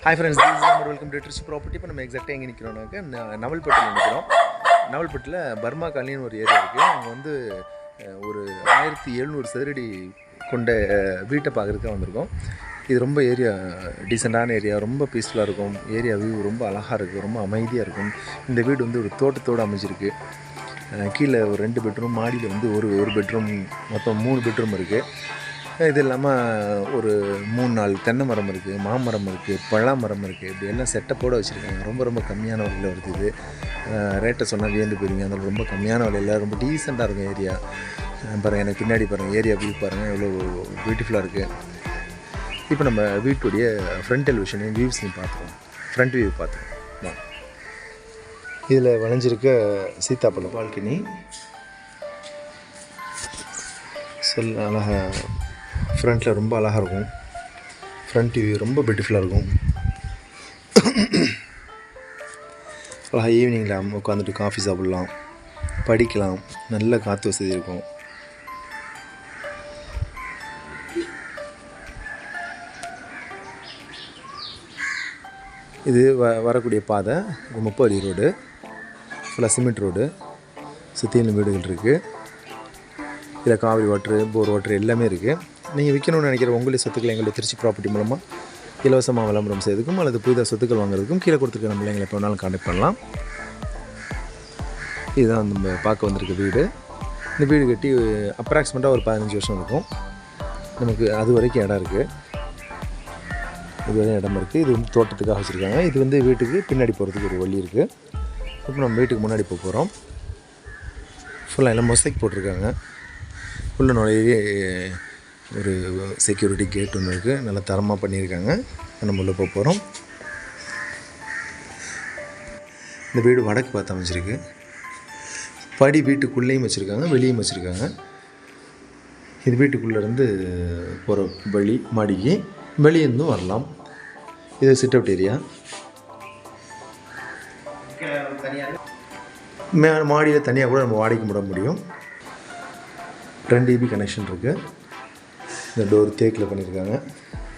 Hi friends this நம்ம welcome to Trichy property இப்போ நம்ம எக்ஸாக்டாக எங்கே நிற்கிறோம்னாக்க நவல்பட்டில் நிற்கிறோம் நவல்பட்டியில் பர்மா காலின்னு ஒரு ஏரியா இருக்குது அங்கே வந்து ஒரு ஆயிரத்தி எழுநூறு சதுரடி கொண்ட வீட்டை பார்க்குறதுக்காக வந்திருக்கோம். இது ரொம்ப ஏரியா டீசெண்டான ஏரியா. ரொம்ப பீஸ்ஃபுல்லாக இருக்கும். ஏரியா வியூ ரொம்ப அழகாக இருக்கும் ரொம்ப அமைதியாக இருக்கும். இந்த வீடு வந்து ஒரு தோட்டத்தோடு அமைஞ்சிருக்கு. கீழே ஒரு ரெண்டு பெட்ரூம் மாடியில் வந்து ஒரு ஒரு பெட்ரூம் மொத்தம் மூணு பெட்ரூம் இருக்குது இது இல்லாமல் ஒரு மூணு நாலு தென்னை மரம் இருக்குது மாமரம் இருக்குது பழா மரம் இருக்குது இப்படி எல்லாம் செட்டப்போடு வச்சுருக்காங்க. ரொம்ப ரொம்ப கம்மியான விலையில் வருது இது. ரேட்டை சொன்னால் வியந்து போயிருங்க அதில் ரொம்ப கம்மியான விலையில் ரொம்ப டீசெண்டாக இருக்கும் ஏரியா பாருங்கள் எனக்கு பின்னாடி பாருங்கள் ஏரியா வியூ பாருங்கள் எவ்வளோ பியூட்டிஃபுல்லாக இருக்குது இப்போ நம்ம வீட்டுடைய ஃப்ரண்ட் டெலிவிஷனையும் வியூஸையும் பார்த்துருவோம் ஃப்ரண்ட் வியூ பார்த்துருவோம் இதில் விளைஞ்சிருக்க சீத்தாப்பழம். பால்கனி. செல் அழகாக ஃப்ரண்ட்டில் ரொம்ப அழகாக இருக்கும். ஃப்ரண்ட் வியூ ரொம்ப பியூட்டிஃபுல்லாக இருக்கும். அழகாக ஈவினிங்கில் உட்காந்துட்டு காஃபி சாப்பிட்லாம். படிக்கலாம். நல்ல காற்று வசதி இருக்கும். இது வ வரக்கூடிய பாதை முப்பது ரோடு ஃபுல்லாக சிமெண்ட் ரோடு சுற்றிலும் வீடுகள் இருக்குது இதில் காவிரி வாட்ரு போர் வாட்ரு எல்லாமே இருக்குது நீங்கள் விற்கணும்னு நினைக்கிற உங்களுடைய சொத்துக்களை எங்களுடைய திருச்சி ப்ராப்பர்ட்டி மூலமாக இலவசமாக விளம்பரம் செய்யறதுக்கும் அல்லது புதிதாக சொத்துக்கள் வாங்குறதுக்கும் கீழே கொடுத்துருக்க நம்மளை எங்களை எப்போ வேணாலும் கான்டாக்ட் பண்ணலாம். இதுதான் நம்ம பார்க்க வந்திருக்க வீடு. இந்த வீடு கட்டி அப்ராக்சிமேட்டாக ஒரு பதினஞ்சு வருஷம் இருக்கும். நமக்கு அது வரைக்கும் இடம் இருக்குது இது வரையும் இடம் இருக்குது இது வந்து தோட்டத்துக்காக வச்சுருக்காங்க. இது வந்து வீட்டுக்கு பின்னாடி போகிறதுக்கு ஒரு வழி இருக்குது இப்போ நம்ம வீட்டுக்கு முன்னாடி போக போகிறோம் ஃபுல்லாக எல்லாம் மொசைக் போட்டிருக்காங்க. உள்ள நுழைய ஒரு செக்யூரிட்டி கேட் ஒன்று இருக்குது நல்லா தரமாக பண்ணியிருக்காங்க. நம்ம உள்ளே போக போகிறோம் இந்த வீடு வடக்கு பார்த்து அமைச்சிருக்கு படி வீட்டுக்குள்ளேயும் வச்சுருக்காங்க. வெளியும் வச்சுருக்காங்க. இது வீட்டுக்குள்ளேருந்து போகிற வழி மாடிக்கு வெளியேருந்தும் வரலாம். இது சிட் அவுட் ஏரியா மே மாடியில் தனியாக கூட நம்ம வாடகைக்கு விட முடியும். ரெண்டு இபி கனெக்ஷன் இருக்குது இந்த டோர் தேக்கில் பண்ணியிருக்காங்க.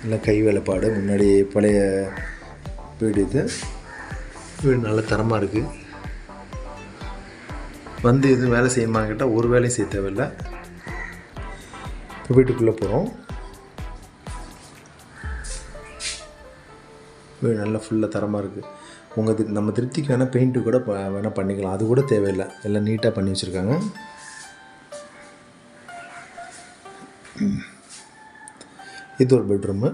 நல்லா கை வேலைப்பாடு. முன்னாடி பழைய வீடு இது. வீடு நல்ல தரமாக இருக்குது வந்து எதுவும் வேலை செய்யுமான்னு கேட்டால் ஒரு வேலையும் செய்ய தேவையில்லை. இப்போ வீட்டுக்குள்ளே போகிறோம் வீடு நல்லா ஃபுல்லாக தரமாக இருக்குது உங்கள் நம்ம திருப்திக்கு வேணால் பெயிண்ட்டு கூட வேணால் பண்ணிக்கலாம். அது கூட தேவையில்லை. எல்லாம் நீட்டாக பண்ணி வச்சுருக்காங்க. இது ஒரு பெட்ரூமு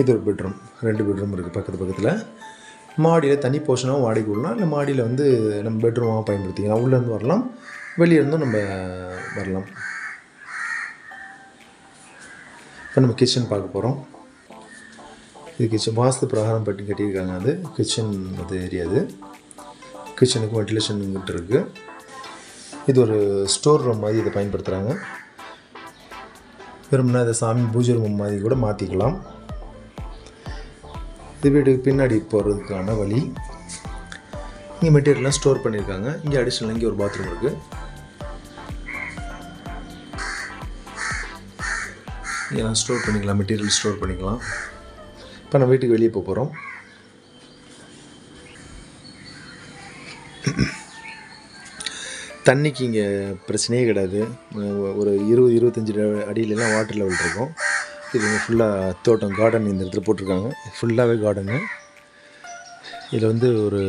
இது ஒரு பெட்ரூம் ரெண்டு பெட்ரூம் இருக்குது பக்கத்து பக்கத்தில். மாடியில் தனி போர்ஷனாகவும் வாடகை விடலாம். இல்லை மாடியில் வந்து நம்ம பெட்ரூமாக பயன்படுத்திக்கலாம். உள்ளேருந்து வரலாம். வெளியே இருந்தும் நம்ம வரலாம். இப்போ நம்ம கிச்சன் பார்க்க போகிறோம் இது கிச்சன் வாஸ்து பிரகாரம் பட்டி கட்டியிருக்காங்க அது. கிச்சன் அது ஏரியா அது. கிச்சனுக்கு வென்டிலேஷன் இருக்குது இது ஒரு ஸ்டோர் ரூம் மாதிரி இதை பயன்படுத்துகிறாங்க விரும்பினா இதை சாமி பூஜை ரூம் மாதிரி கூட மாற்றிக்கலாம் இது வீட்டுக்கு பின்னாடி போகிறதுக்கான வழி. இங்கே மெட்டீரியல்லாம் ஸ்டோர் பண்ணியிருக்காங்க இங்கே அடிஷ்னல் இங்கே ஒரு பாத்ரூம் இருக்குது இங்கெல்லாம் ஸ்டோர் பண்ணிக்கலாம் மெட்டீரியல் ஸ்டோர் பண்ணிக்கலாம். இப்போ நம்ம வீட்டுக்கு வெளியே போக போகிறோம் தண்ணிக்கு இங்கே பிரச்சனையே கிடையாது. ஒரு இருபது இருபத்தஞ்சி அடியிலலாம் வாட்டர் லெவல் இருக்கும். இது இங்கே ஃபுல்லாக தோட்டம் கார்டன் இந்த இடத்துல போட்டிருக்காங்க. ஃபுல்லாகவே கார்டனு இதில் வந்து ஒரு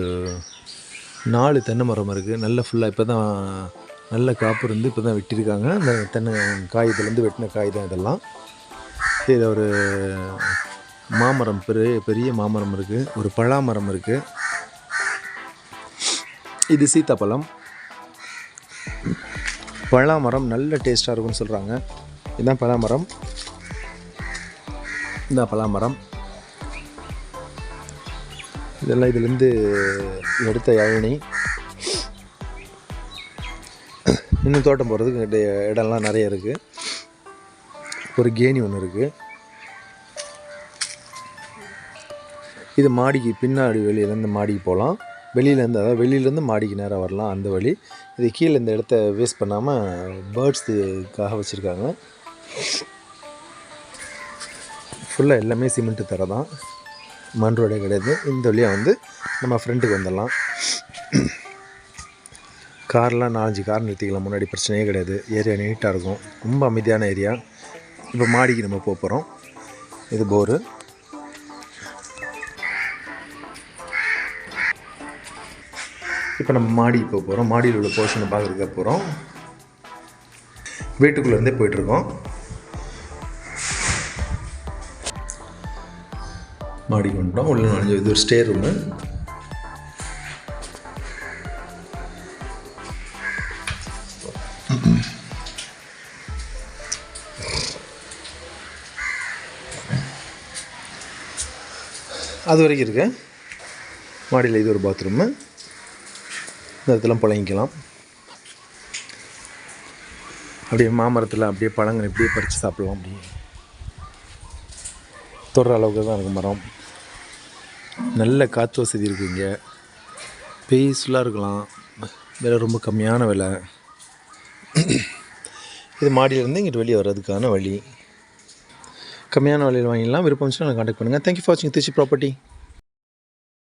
நாலு தென்னை மரம் இருக்குது நல்ல ஃபுல்லாக இப்போ தான் நல்ல காப்பு இருந்து இப்போ தான் வெட்டியிருக்காங்க. அந்த தென்னை காயத்துலேருந்து வெட்டின காய் தான் இதெல்லாம். இதில் ஒரு மாமரம் பெரிய பெரிய மாமரம் இருக்குது ஒரு பழாமரம் இருக்குது இது சீத்தாப்பழம். பழாமரம் நல்ல டேஸ்ட்டாக இருக்கும்னு சொல்கிறாங்க இதுதான் பழாமரம் இந்த பலாமரம். இதெல்லாம் இதுலேருந்து எடுத்த இளநி. இன்னும் தோட்டம் போகிறதுக்கு இடம்லாம் நிறைய இருக்குது ஒரு கேணி ஒன்று இருக்குது இது மாடிக்கு பின்னாடி வெளியிலேருந்து மாடிக்கு போகலாம். வெளியிலேருந்து அதாவது வெளியிலேருந்து மாடிக்கு நேராக வரலாம் அந்த வழி. இது கீழே இந்த இடத்த வேஸ்ட் பண்ணாமல் பேர்ட்ஸுக்காக வச்சுருக்காங்க. ஃபுல்லாக எல்லாமே சிமெண்ட்டு தர தான். மண் ரோடே கிடையாது. இந்த வழியாக வந்து நம்ம ஃப்ரெண்டுக்கு வந்துடலாம். கார்லாம் நாலஞ்சு கார் நிறுத்திக்கலாம். முன்னாடி பிரச்சனையே கிடையாது. ஏரியா நீட்டாக இருக்கும். ரொம்ப அமைதியான ஏரியா இப்போ மாடிக்கு நம்ம போக போகிறோம் இது போரு இப்போ நம்ம மாடி இப்போ போகிறோம். மாடியில் உள்ள போர்ஷனை பார்க்குறதுக்கு போகிறோம். வீட்டுக்குள்ளேருந்தே போயிட்டுருக்கோம். மாடிக்கு வந்துட்டோம். உள்ள நுழைஞ்சு இது ஒரு ஸ்டே ரூமு அது வரைக்கும் இருக்கு மாடியில் இது ஒரு பாத்ரூமு இந்த இடத்துல புழங்கிக்கலாம் அப்படியே மாமரத்தில் அப்படியே பழங்கள் இப்படியே பறித்து சாப்பிடலாம் அப்படியே தொடுற அளவுக்கு தான் இருக்குது மரம். நல்ல காற்று வசதி இருக்குது இங்கே. பீஸ்ஃபுல்லாக இருக்கலாம். விலை ரொம்ப கம்மியான விலை. இது மாடியிலேருந்து இங்கிட்டு வெளியே வர்றதுக்கான வழி. கம்மியான விலையில் வாங்கிடலாம். விருப்பம் இருந்துச்சுன்னா கான்டாக்ட் பண்ணுங்கள் தேங்க்யூ ஃபார் வாட்சிங் திருச்சி ப்ராப்பர்ட்டி